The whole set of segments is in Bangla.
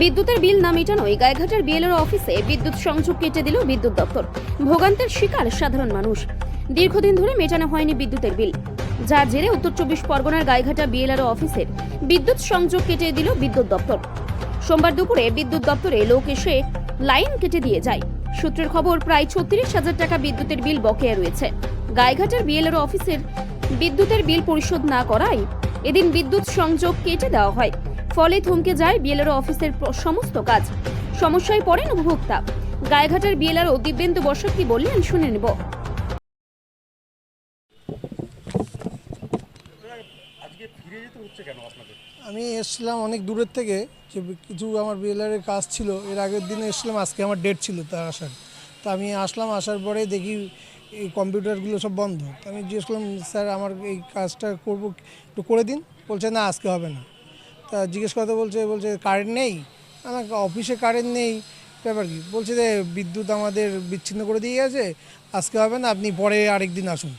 বিদ্যুতের বিল না মেটানোয় গায়েঘাটার বিএলআর অফিসে বিদ্যুৎ সংযোগ কেটে দিল বিদ্যুৎ দপ্তর। ভোগান্তের শিকার সাধারণ মানুষ। দীর্ঘদিন ধরে মেটানো হয়নি বিদ্যুতের বিল। যার জেরে উত্তর চব্বিশ পরগনার গায়েঘাটা বিএলআর অফিসের বিদ্যুৎ সংযোগ কেটে দিল বিদ্যুৎ দপ্তর। সোমবার দুপুরে বিদ্যুৎ দপ্তরে লোক এসে লাইন কেটে দিয়ে যায়। সূত্রের খবর, প্রায় ছত্রিশ হাজার টাকা বিদ্যুতের বিল বকেয়া রয়েছে। গায়েঘাটার বিএলআর অফিসের বিদ্যুতের বিল পরিশোধ না করায় এদিন বিদ্যুৎ সংযোগ কেটে দেওয়া হয়। ফলে থমকে যায় বিএলআর অফিসের সমস্ত কাজ। সমস্যায় পড়েন উপভোক্তা। গায়েঘাটার বিএলআর ও দিব্যেন্দু বসাক কি বললেন শুনে নেব। আজকে ফিরে যেতে হচ্ছে কেন আপনাদের? আমি এসেছিলাম অনেক দূরের থেকে যে কিছু আমার বিএলআরের কাজ ছিল এর আগের দিনে এসেছিলাম আজকে আমার ডেট ছিল তার আসার। তো আমি আসলাম আসার পরে দেখি এই কম্পিউটারগুলো সব বন্ধ। তো আমি জিজ্ঞেস করলাম স্যার আমার এই কাজটা করব একটু করে দিন। বলছে না আজকে হবে না। তা জিজ্ঞেস করতে বলছে বলছে কারেন্ট নেই? আমার অফিসে কারেন্ট নেই। ব্যাপার কি? বলছে যে বিদ্যুৎ আমাদের বিচ্ছিন্ন করে দিয়ে গেছে আজকে হবে না আপনি পরে আরেক দিন আসুন।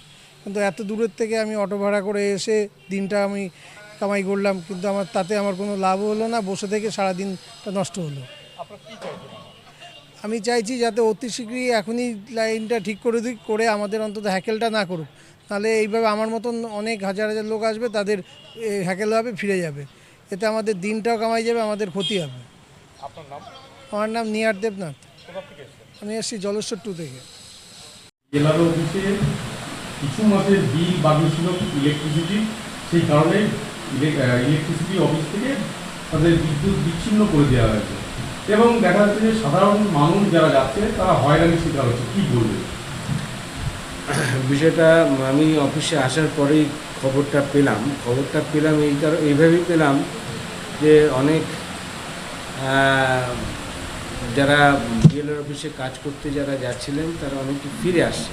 কিন্তু এত দূরের থেকে আমি অটো ভাড়া করে এসে দিনটা আমি কামাই করলাম কিন্তু আমার তাতে আমার কোনো লাভ হলো না বসে থেকে সারাদিনটা নষ্ট হলো। আমি চাইছি যাতে অতি শীঘ্রই এখনই লাইনটা ঠিক করে দিক করে আমাদের অন্তত হ্যাকেলটা না করুক। তাহলে এইভাবে আমার মতন অনেক হাজার হাজার লোক আসবে তাদের হ্যাকেল হবে ফিরে যাবে। এতে আমাদের দিনটাও কামাই যাবে আমাদের ক্ষতি হবে। আপনার নাম? আমার নাম নিয়ার দেবনাথ। কোথা থেকে এসেছেন? আমি এসেছি জলেশ্বর টু থেকে। জেলার অফিসে কিছু মাসের বিল বাকি ছিল ইলেকট্রিসিটি সেই কারণে ইলেকট্রিসিটি অফিস থেকে তাদের বিদ্যুৎ বিচ্ছিন্ন করে দেওয়া হয়েছে। এবং দেখা যাচ্ছে যে সাধারণ মানুষ যারা যাচ্ছে তারা হয়রানির শিকার হচ্ছে। কী বলবে বিষয়টা আমি অফিসে আসার পরেই খবরটা পেলাম। খবরটা পেলাম এই কারণ, এইভাবেই পেলাম যে অনেক যারা বিএলআর অফিসে কাজ করতে যারা যাচ্ছিলেন, তারা অনেকে ফিরে আসছে।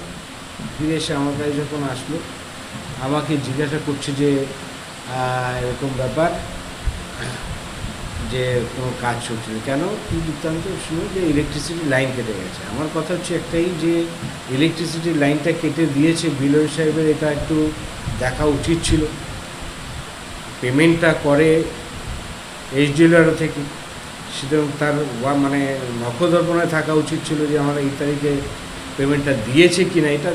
ফিরে এসে আমার কাছে যখন আসলো, আমাকে জিজ্ঞাসা করছে যে এরকম ব্যাপার। যে কোনো কাজ চলছে না। কেন? কি বৃত্তান্ত শুনে যে ইলেকট্রিসিটি লাইন কেটে গেছে। আমার কথা হচ্ছে একটাই যে ইলেকট্রিসিটি লাইনটা কেটে দিয়েছে বিলয় সাহেবের, এটা একটু দেখা উচিত ছিল। পেমেন্টটা করে এইচডিএলআরও থেকে। সুতরাং তার মানে নখদর্পণে থাকা উচিত ছিল যে আমার এই তারিখে পেমেন্টটা দিয়েছে কি না এটা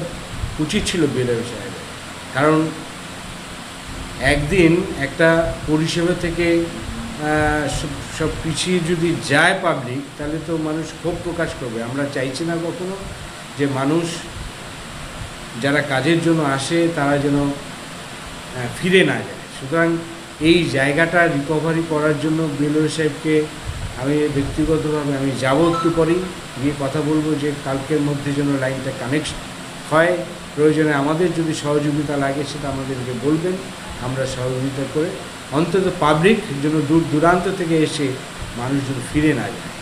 উচিত ছিল বিলয় সাহেবের। কারণ একদিন একটা পরিষেবা থেকে সব- পিছিয়ে যদি যায় পাবলিক তাহলে তো মানুষ ক্ষোভ প্রকাশ করবে। আমরা চাইছি না কখনো যে মানুষ যারা কাজের জন্য আসে, তারা যেন ফিরে না যায়। সুতরাং এই জায়গাটা রিকভারি করার জন্য বিএলও সাহেবকে আমি ব্যক্তিগতভাবে আমি যাব একটু পরেই। গিয়ে কথা বলব যে কালকের মধ্যে যেন লাইনটা কানেক্ট হয়। প্রয়োজনে আমাদের যদি সহযোগিতা লাগে, সেটা আমাদেরকে বলবেন। আমরা সহযোগিতা করে অন্তত পাবলিক যেন দূর দূরান্ত থেকে এসে মানুষ যেন ফিরে না যায়।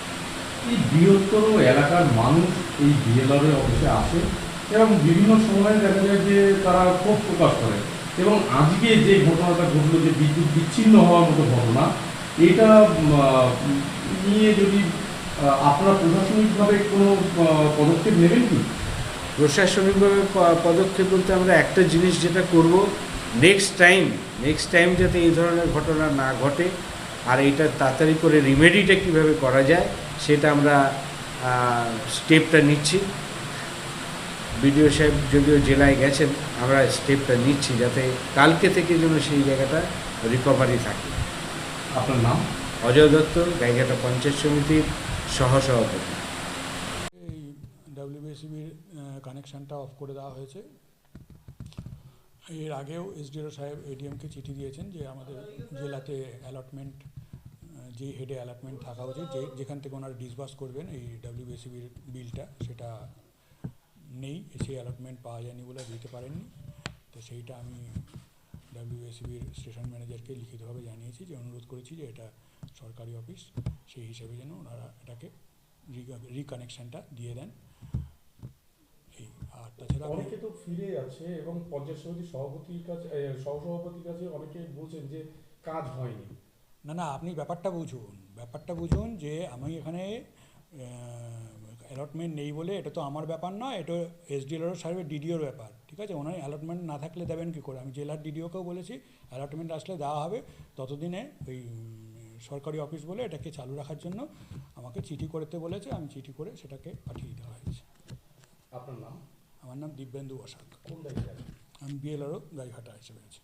এই বৃহত্তর এলাকার মানুষ এই বিএলআর অফিসে আসে এবং বিভিন্ন সময়ে দেখা যায় যে তারা ক্ষোভ প্রকাশ করে এবং আজকে যে ঘটনাটা ঘটলো যে বিদ্যুৎ বিচ্ছিন্ন হওয়ার মতো ঘটনা এটা নিয়ে যদি আপনারা প্রশাসনিকভাবে কোনো পদক্ষেপ নেবেন কি? প্রশাসনিকভাবে পদক্ষেপ বলতে আমরা একটা জিনিস যেটা করব নেক্সট টাইম নেক্সট টাইম যাতে এই ধরনের ঘটনা না ঘটে আর এটা তাড়াতাড়ি করে রিমেডিটা কীভাবে করা যায় সেটা আমরা স্টেপটা নিচ্ছি। বিডিও সাহেব যদিও জেলায় গেছেন আমরা স্টেপটা নিচ্ছি যাতে কালকে থেকে যেন সেই জায়গাটা রিকভারি থাকে। আপনার নাম? অজয় দত্ত গাইঘাটা পঞ্চায়েত সমিতির সহসভাপতি। এই ডাব্লিউবিএসিবির কানেকশানটা অফ করে দেওয়া হয়েছে। এর আগেও এসডিও সাহেব এডিএমকে চিঠি দিয়েছেন যে আমাদের জেলাতে অ্যালটমেন্ট যে হেডে অ্যালটমেন্ট থাকা উচিত, যে যেখান থেকে ওনারা ডিসবাস করবেন এই ডাব্লিউবিএসিবির বিলটা সেটা নেই সেই অ্যালটমেন্ট পাওয়া যায়নি বলে দিতে পারেননি। তো সেইটা আমি ডাব্লিউবিএসিবির স্টেশন ম্যানেজারকে লিখিতভাবে জানিয়েছি, যে অনুরোধ করেছি যে এটা সরকারি অফিস সেই হিসেবে যেন ওনারা এটাকে রিকানেকশনটা দিয়ে দেন। আর তাছাড়া অনেকে তো ফিরে যাচ্ছে এবং পঞ্চায়েত সমিতির সভাপতির কাছে সহসভাপতির কাছে অনেকে বলছেন যে কাজ হয়নি। না না আপনি ব্যাপারটা বুঝুন। ব্যাপারটা বুঝুন যে আমি এখানে অ্যালটমেন্ট নেই বলে এটা তো আমার ব্যাপার নয় এটা এসডিএলআর সাহেবের ডিডিওর ব্যাপার ঠিক আছে? ওনার অ্যালটমেন্ট না থাকলে দেবেন কী করে? আমি জেলার ডিডিওকেও বলেছি অ্যালটমেন্ট আসলে দেওয়া হবে ততদিনে ওই সরকারি অফিস বলে এটাকে চালু রাখার জন্য আমাকে চিঠি করতে বলেছে আমি চিঠি করে সেটাকে পাঠিয়ে দেওয়া হয়েছে। আপনার নাম? আমার নাম দিব্যেন্দু বসাক। আমি বিএলআরও গাইঘাটা হিসেবে আছি।